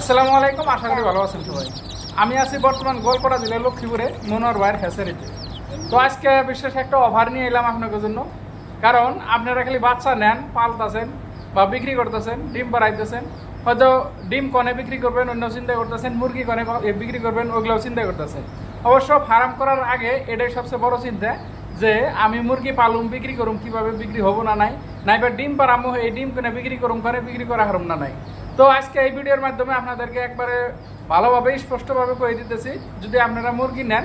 আসসালামু আলাইকুম আশা করি ভালো আছেন সবাই। আমি আছি বর্তমান গোলপাড়া জেলার লক্ষ্মীপুরে মনোয়ার ভাইয়ের হ্যাসারিতে তো আজকে বিশেষ একটা অফার নিয়ে এলাম আপনাদের জন্য। কারণ আপনারা খালি বাচ্চা নেন পালতাছেন বা বিক্রি করতেছেন ডিম বাড়াইতেছেন হয়তো ডিম কনে বিক্রি করবেন অন্য চিন্তা করতেছেন মুরগি কনে বিক্রি করবেন ওগুলোও চিন্তা করতেছেন। অবশ্য ফার্ম করার আগে এটাই সবচেয়ে বড় চিন্তা যে আমি মুরগি পালুম বিক্রি করুম কীভাবে বিক্রি হব না নাই নাইবা ডিম পারামো এই ডিম কিনে বিক্রি করুম করে বিক্রি করা হারুম না নাই। তো আজকে এই ভিডিওর মাধ্যমে আপনাদেরকে একবারে ভালোভাবে স্পষ্টভাবে কয়ে দিতেছি, যদি আপনারা মুরগি নেন,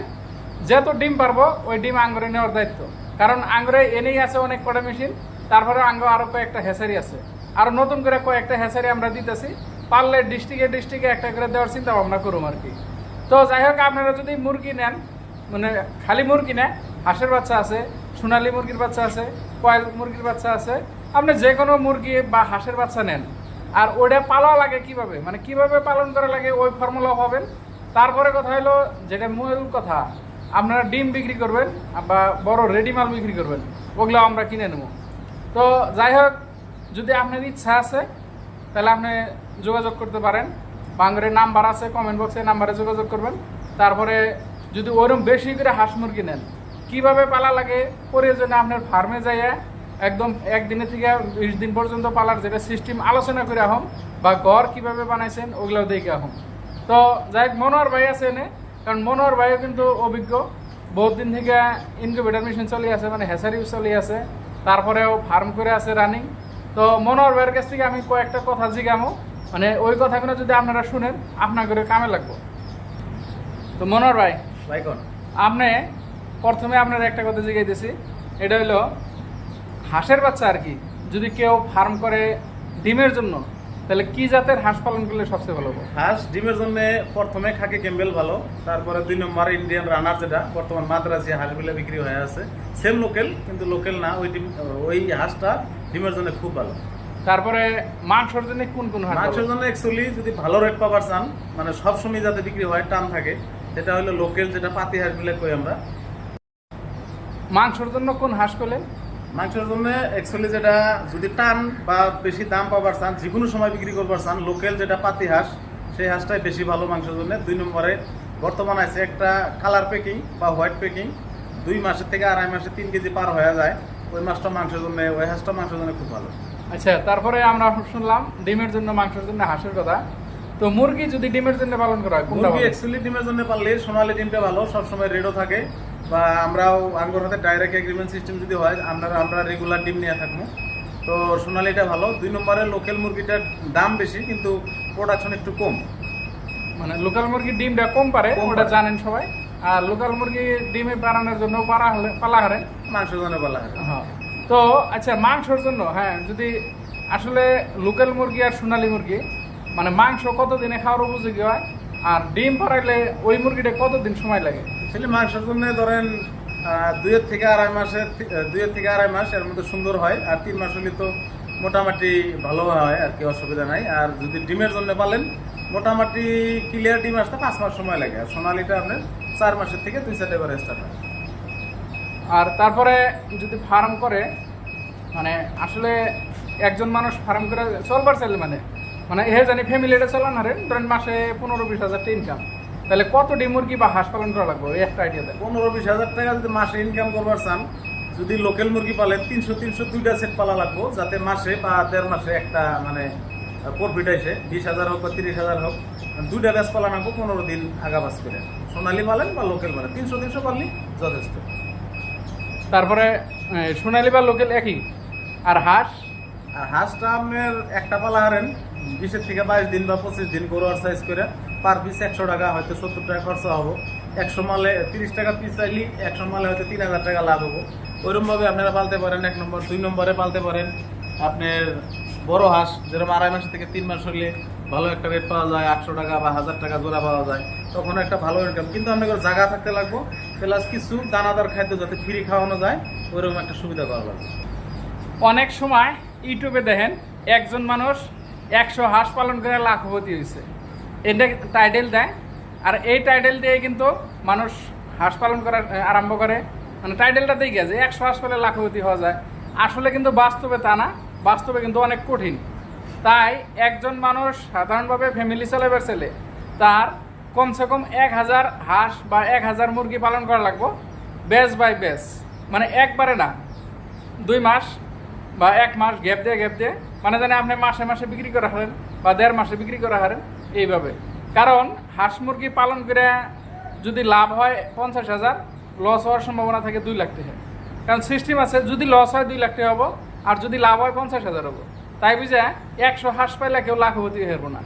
যেহেতু ডিম পারব, ওই ডিম আঙ্গুরে নেওয়ার দায়িত্ব। কারণ আঙ্গুরে এনেই আছে অনেক কটা মেশিন, তারপরে আঙ্গ আরও কয়েকটা হেসারি আছে। আর নতুন করে কয়েকটা হেসারি আমরা দিতেছি, পারলে ডিস্ট্রিক্টে ডিস্ট্রিক্টে একটা করে দেওয়ার চিন্তা ভাবনা করুম আর কি। তো যাই হোক, আপনারা যদি মুরগি নেন মানে খালি মুরগি না হাঁসের বাচ্চা আছে, সোনালি মুরগির বাচ্চা আছে, কয়েল মুরগির বাচ্চা আছে, আপনি যে কোনো মুরগি বা হাঁসের বাচ্চা নেন আর ওটা পালা লাগে কীভাবে? মানে কীভাবে পালন করা লাগে ওই ফর্মুলা পাবেন তারপরে কথা হলো, যেটা মূল কথা, আপনারা ডিম বিক্রি করবেন বা বড় রেডি মাল বিক্রি করবেন, ওগুলো আমরা কিনে নেব। তো যাই হোক, যদি আপনার ইচ্ছা আছে, তাহলে আপনি যোগাযোগ করতে পারেন। বাংরের নাম্বার আছে কমেন্ট বক্সে নাম্বারে যোগাযোগ করবেন। তারপরে যদি ওরকম বেশি করে হাঁস মুরগি নেন, কীভাবে পালা লাগে, প্রয়োজনে আপনার ফার্মে যাইয়া একদম একদিনে থেকে বিশ দিন পর্যন্ত পালার যেটা সিস্টেম আলোচনা করে আহম বা ঘর কীভাবে বানাইছেন ওগুলো দেখে আহম। তো যাই হোক মনোহর ভাই আছে এনে কারণ মনোহর ভাইও কিন্তু অভিজ্ঞ। বহুত দিন থেকে ইনকিউবেটার মেশিন চলে আছে মানে হ্যাসারিও চলে আছে। তারপরেও ফার্ম করে আছে রানিং তো মনোহর ভাইয়ের কাছ থেকে আমি কয়েকটা কথা জিগামো। মানে ওই কথাগুলো যদি আপনারা শুনেন আপনার করে কামে লাগবো। তো মনোহর ভাই আপনি প্রথমে আপনার একটা কথা জিগাইতেছি। এটা হলো হাঁসের বাচ্চা আর কি যদি কেউ ফার্ম করে ডিমের জন্য তাহলে কি জাতের হাঁস পালন করলে সবচেয়ে ভালো হবে? হাঁস ডিমের জন্য প্রথমে খাকি ক্যাম্বেল ভালো তারপরে দুই নম্বর ইন্ডিয়ান রানার যেটা বর্তমান মাদ্রাসি হাঁসগুলো বিক্রি হয়ে আছে। সেম লোকেল কিন্তু লোকেল না ওই ডিম ওই হাঁসটা ডিমের জন্য খুব ভালো। তারপরে মাংসর জন্য কোন কোন হাঁস মাংসের? জন্য অ্যাকচুয়ালি যদি ভালো রেট পাবার চান মানে সবসময় যাতে বিক্রি হয় টান থাকে সেটা হলো লোকেল যেটা পাতি হাঁস হাঁসগুলো কই আমরা। মাংসর জন্য কোন হাঁস করলেন মাংসের জন্য অ্যাকচুয়ালি যেটা যদি টান বা বেশি দাম পাবার চান যে কোনো সময় বিক্রি করবার চান লোকেল যেটা পাতি হাঁস সেই হাঁসটাই বেশি ভালো মাংসের জন্য। দুই নম্বরে বর্তমান আছে একটা কালার প্যাকিং বা হোয়াইট প্যাকিং দুই মাসের থেকে আড়াই মাসে তিন কেজি পার হয়ে যায়। ওই মাছটা মাংসের জন্য ওই হাঁসটা মাংসের জন্য খুব ভালো। আচ্ছা তারপরে আমরা শুনলাম ডিমের জন্য মাংসের জন্য হাঁসের কথা। তো মুরগি যদি ডিমের জন্য পালন করা হয় মুরগি? অ্যাকচুয়ালি ডিমের জন্য পারলে সোনালি ডিমটা ভালো সবসময় রেডও থাকে। বা আমরাও আঙ্গুর হাতে ডাইরেক্ট এগ্রিমেন্ট সিস্টেম যদি হয় আমরা আমরা রেগুলার ডিম নিয়ে থাকব। তো সোনালিটা ভালো। দুই নম্বরে লোকাল মুরগিটার দাম বেশি কিন্তু প্রোডাকশন একটু কম। মানে লোকাল মুরগির ডিমটা কম পারে ওটা জানেন সবাই। আর লোকাল মুরগি ডিমে বানানোর জন্য পালা হলে পালা হারেন মাংসের জন্য পালা হয় হ্যাঁ। তো আচ্ছা মাংসর জন্য হ্যাঁ যদি আসলে লোকাল মুরগি আর সোনালী মুরগি মানে মাংস কতদিনে খাওয়ার উপযোগী হয়? আর ডিম পাড়াইলে ওই মুরগিটা কতদিন সময় লাগে? আসলে মাংসের জন্য ধরেন আহ, দুইয়ের থেকে আড়াই মাসের দুইয়ের থেকে আড়াই মাস এর মধ্যে সুন্দর হয় আর তিন মাস হলে তো মোটামুটি ভালো হয় আর কি অসুবিধা নাই। আর যদি ডিমের জন্য পালেন মোটামুটি ক্লিয়ার ডিম আসতে পাঁচ মাস সময় লাগে আর সোনালিটা আপনার চার মাসের থেকে দুই চারটে করে স্টার্ট হয়। আর তারপরে যদি ফার্ম করে মানে আসলে একজন মানুষ ফার্ম করে চলবার চাইলে মানে মানে এ জানি ফ্যামিলিটা চালান হারেন ধরেন মাসে পনেরো বিশ হাজার ইনকাম তাহলে কত মুরগি বা হাঁস পালন করা লাগবে? এই একটা আইডিয়া পনেরো বিশ হাজার টাকা যদি মাসে ইনকাম করবার চান যদি লোকাল মুরগি পালে তিনশো তিনশো দুইটা সেট পালা লাগবো যাতে মাসে বা দেড় মাসে একটা মানে প্রফিট আসে। বিশ হাজার হোক বা তিরিশ হাজার হোক দুইটা ব্যাস পালা লাগবো পনেরো দিন আগা বাস করে। সোনালি পালেন বা লোকাল পালেন তিনশো তিনশো পারলি যথেষ্ট। তারপরে সোনালী বা লোকেল একই? আর হাঁস? আর হাঁসটা আপনার একটা পালা হারেন বিশের থেকে বাইশ দিন বা পঁচিশ দিন গরু আর সাইজ করে। পার পিস একশো টাকা, হয়তো সত্তর টাকা খরচা হব। একশো মালে, তিরিশ টাকা পিস চাইলি, একশো মালে হয়তো তিন হাজার টাকা লাভ হব। ওইরকমভাবে আপনারা পালতে পারেন, এক নম্বর, দুই নম্বরে পালতে পারেন। আপনার বড় হাঁস যেরকম আড়াই মাস থেকে তিন মাস হলে ভালো একটা রেট পাওয়া যায়, আটশো টাকা বা হাজার টাকা জোড়া পাওয়া যায়, তখন একটা ভালো ইনকাম কিন্তু আপনাকে জায়গা থাকতে লাগবো, প্লাস কিছু দানাদার খাদ্য যাতে ফ্রি খাওয়ানো যায়, ওইরকম একটা সুবিধা করা লাগবে অনেক সময় ইউটিউবে দেখেন, একজন মানুষ একশো হাঁস পালন করে লাখপতি হয়েছে এটা টাইটেল দেয়। আর এই টাইটেল দিয়ে কিন্তু মানুষ হাঁস পালন করা আরম্ভ করে। মানে টাইটেলটা দিয়ে গেছে একশো হাঁস পালে লাখপতি হওয়া যায়। আসলে কিন্তু বাস্তবে তা না, বাস্তবে কিন্তু অনেক কঠিন। তাই একজন মানুষ সাধারণভাবে ফ্যামিলি চালাবার ছেলে তার কমসে কম এক হাজার হাঁস বা এক হাজার মুরগি পালন করা লাগবে বেস বাই বেস মানে একবারে না, দুই মাস বা এক মাস গ্যাপ দিয়ে গ্যাপ দিয়ে। মানে জানে আপনি মাসে মাসে বিক্রি করা হারেন বা দেড় মাসে বিক্রি করা হারেন, এইভাবে। কারণ হাঁস মুরগি পালন করে যদি লাভ হয় পঞ্চাশ হাজার লস হওয়ার সম্ভাবনা থাকে দুই লাখ টাকা। কারণ সিস্টেম আছে, যদি লস হয় দুই লাখ টাকা হব, আর যদি লাভ হয় পঞ্চাশ হাজার হব। তাই বুঝে একশো হাঁস পাইলে কেউ লাখপতি হব না।